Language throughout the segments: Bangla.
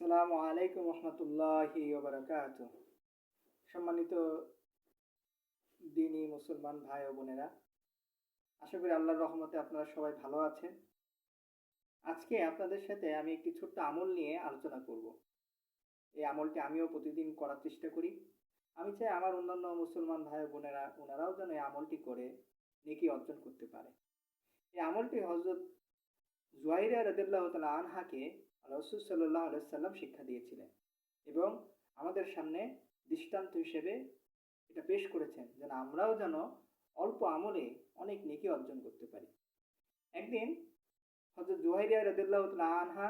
আসসালামু আলাইকুম রহমতুল্লাহি ওবরাকাত। সম্মানিত দিনী মুসলমান ভাই ও বোনেরা, আশা করি আল্লাহর রহমতে আপনারা সবাই ভালো আছেন। আজকে আপনাদের সাথে আমি একটি ছোট্ট আমল নিয়ে আলোচনা করব। এই আমলটি আমিও প্রতিদিন করার চেষ্টা করি। আমি চাই আমার অন্যান্য মুসলমান ভাই ও বোনেরা, ওনারাও যেন এই আমলটি করে, নেকি অর্জন করতে পারে। এই আমলটি হজরত জুয়াইরা রদুল্লাহ তালা আনহাকে রসুল সাল্লাহ আলাইসাল্লাম শিক্ষা দিয়েছিলেন এবং আমাদের সামনে দৃষ্টান্ত হিসেবে এটা পেশ করেছেন যেন আমরাও যেন অল্প আমলে অনেক নেকি অর্জন করতে পারি। একদিন হজরত জুহাইরিয়া রদুল্লাহ আনহা,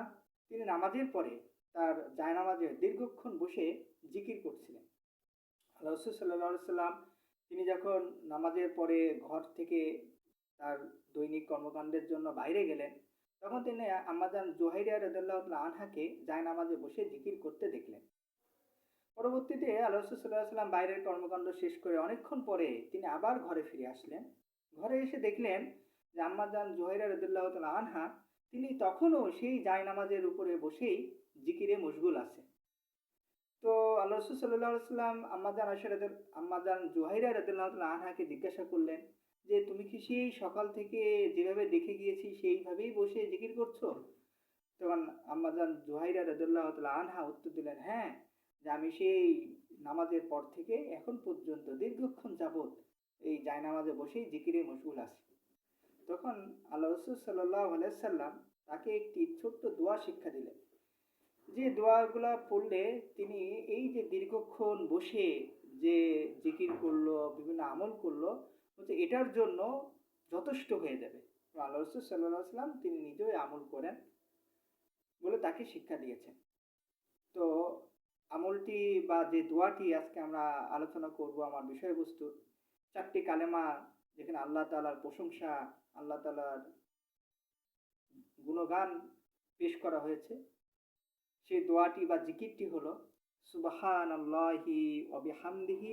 তিনি নামাজের পরে তার জায়নামাজে দীর্ঘক্ষণ বসে জিকির করছিলেন। রসুল সাল্লাহ সাল্লাম তিনি যখন নামাজের পরে ঘর থেকে তার দৈনিক কর্মকাণ্ডের জন্য বাইরে গেলেন তখন তিনি আমাজান জোহাইরিয়া রদুল্লাহ আনহাকে জায় নামাজে বসে জিকির করতে দেখলেন। পরবর্তীতে আল্লাহ সাল্লাম বাইরের কর্মকাণ্ড শেষ করে অনেকক্ষণ পরে তিনি আবার ঘরে ফিরে আসলেন। ঘরে এসে দেখলেন যে আম্মাজান জোহাইরা রদুল্লাহ আনহা, তিনি তখনও সেই জায় নামাজের উপরে বসেই জিকিরে মশগুল আছে তো আল্লাহ সাল্লাহ সাল্লাম আম্মাজান আশার আম্মাজান জোহাইরা রদুল্লাহ আনহাকে জিজ্ঞাসা করলেন যে তুমি কি সেই সকাল থেকে যেভাবে দেখে গিয়েছি সেইভাবেই বসে জিকির করছ? তখন আম্মাজান জোহাইরা জুহাইরা রদুল্লাহ আনহা উত্তর দিলেন হ্যাঁ যে আমি সেই নামাজের পর থেকে এখন পর্যন্ত দীর্ঘক্ষণ যাবৎ এই জায়নামাজে বসেই জিকিরে মশগুল আছি। তখন আল্লাহ রসুল সাল্লাহ সাল্লাম তাকে একটি ছোট্ট দোয়া শিক্ষা দিলেন। যে দোয়াগুলা পড়লে তিনি এই যে দীর্ঘক্ষণ বসে যে জিকির করল, বিভিন্ন আমল করল বলছে, এটার জন্য যথেষ্ট হয়ে যাবে। আল্লাহ রসুল সাল্লাহ সাল্লাম তিনি নিজেই আমল করেন বলে তাকে শিক্ষা দিয়েছেন। তো আমলটি বা যে দোয়াটি আজকে আমরা আলোচনা করব আমার বিষয়বস্তু, চারটি কালেমা যেখানে আল্লাহ তালার প্রশংসা, আল্লাহ তালার গুণগান পেশ করা হয়েছে। সেই দোয়াটি বা জিকিরটি হলো সুবাহান আল্লাহি অবিহামদিহি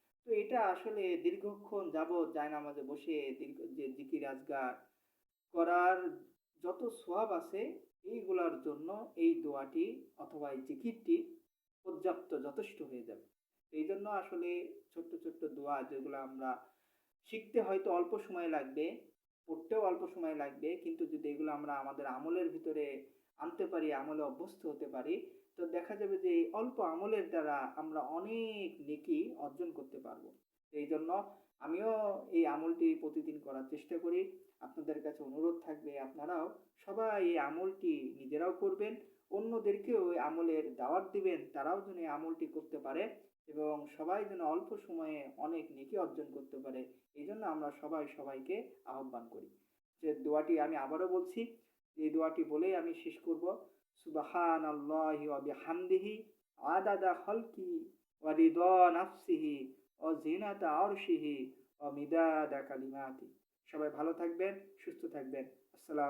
তো এটা আসলে দীর্ঘক্ষণ যাবৎ নামাজে বসে দীর্ঘ যে জিকির আজগার করার যত সোয়াব আছে, এইগুলার জন্য এই দোয়াটি অথবা এই জিকিরটি পর্যাপ্ত যথেষ্ট হয়ে যাবে। এই জন্য আসলে ছোট্ট ছোট্ট দোয়া যেগুলো আমরা শিখতে হয়তো অল্প সময় লাগবে, পড়তেও অল্প সময় লাগবে, কিন্তু যদি এগুলো আমরা আমাদের আমলের ভিতরে আনতে পারি, আমলে অভ্যস্ত হতে পারি তো দেখা যাবে যে এই অল্প আমলের দ্বারা আমরা অনেক নেকি অর্জন করতে পারব। এই জন্য আমিও এই আমলটি প্রতিদিন করার চেষ্টা করি। আপনাদের কাছে অনুরোধ থাকবে, আপনারাও সবাই এই আমলটি নিজেরাও করবেন, অন্যদেরকেও এই আমলের দাওয়াত দিবেন, তারাও যেন এই আমলটি করতে পারে এবং সবাই যেন অল্প সময়ে অনেক নেকি অর্জন করতে পারে। এই জন্য আমরা সবাই সবাইকে আহ্বান করি। যে দোয়াটি আমি আবারও বলছি, এই দোয়াটি বলেই আমি শেষ করব। সুবাহান আল্লাহি ওয়া বিহামদিহি, আদাদা খলকি ওয়ারিদ নাফসিহি ও জিনাতা আরশিহি ও মিদাদা কালিমাতি। সবাই ভালো থাকবেন, সুস্থ থাকবেন। আসসালাম